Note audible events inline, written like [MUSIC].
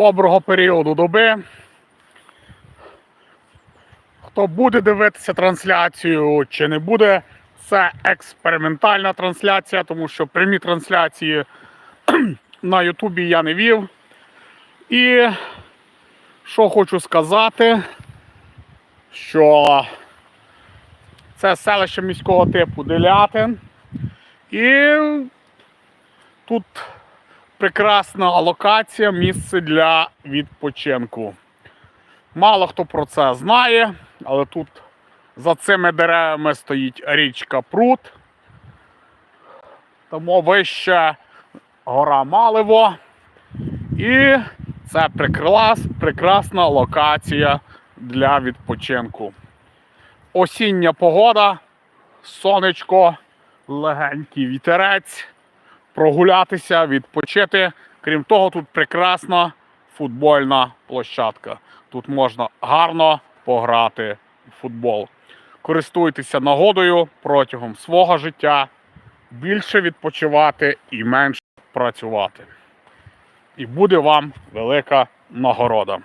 доброго періоду доби. Хто буде дивитися трансляцію чи не буде, це експериментальна трансляція, тому що прямі трансляції [CLEARS THROAT] на Ютубі я не вів. І що хочу сказати, що це селище міського типу Делятин. І тут прекрасна локація, місце для відпочинку. Мало хто про це знає, але тут за цими деревами стоїть річка Прут. Тому вище гора Малево. І це прекрас, прекрасна локація для відпочинку. Осіння погода, сонечко, легенький вітерець, прогулятися, відпочити. Крім того, тут прекрасна футбольна площадка. Тут можна гарно пограти в футбол. Користуйтеся нагодою протягом свого життя, більше відпочивати і менше працювати. І буде вам велика нагорода.